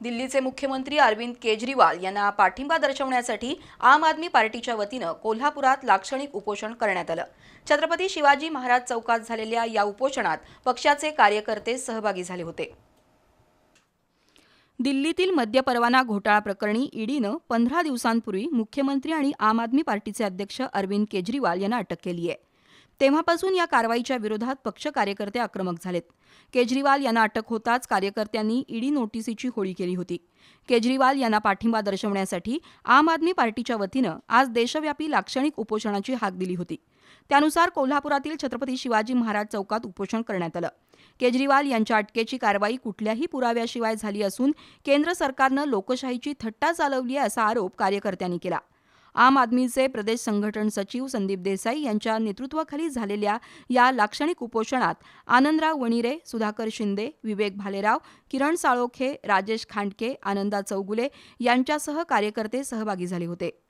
दिल्लीचे मुख्यमंत्री अरविंद केजरीवाल यांना पाठिंबा दर्शवण्यासाठी आम आदमी पार्टीच्या वतीनं कोल्हापुरात लाक्षणिक उपोषण करण्यात आलं. छत्रपती शिवाजी महाराज चौकात झालेल्या या उपोषणात पक्षाचे कार्यकर्ते सहभागी झाले होते. दिल्लीतील मद्यपरवाना घोटाळा प्रकरणी ईडीनं पंधरा दिवसांपूर्वी मुख्यमंत्री आणि आम आदमी पार्टीचे अध्यक्ष अरविंद केजरीवाल यांना अटक केली आहे तेव्हापासून या कारवाईच्या विरोधात पक्ष कार्यकर्ते आक्रमक झालेत. केजरीवाल यांना अटक होताच कार्यकर्त्यांनी ईडी नोटीसीची होळी केली होती. केजरीवाल यांना पाठिंबा दर्शवण्यासाठी आम आदमी पार्टीच्या वतीनं आज देशव्यापी लाक्षणिक उपोषणाची हाक दिली होती. त्यानुसार कोल्हापुरातील छत्रपती शिवाजी महाराज चौकात उपोषण करण्यात आलं. केजरीवाल यांच्या अटकेची कारवाई कुठल्याही पुराव्याशिवाय झाली असून केंद्र सरकारनं लोकशाहीची थट्टा चालवली आहे असा आरोप कार्यकर्त्यांनी केला. आम आदमीचे प्रदेश संघटन सचिव संदीप देसाई यांच्या नेतृत्वाखाली झालेल्या या लाक्षणिक उपोषणात आनंदराव वणिरे सुधाकर शिंदे विवेक भालेराव किरण साळोखे राजेश खांडके आनंदा चौगुले यांच्यासह कार्यकर्ते सहभागी झाले होते.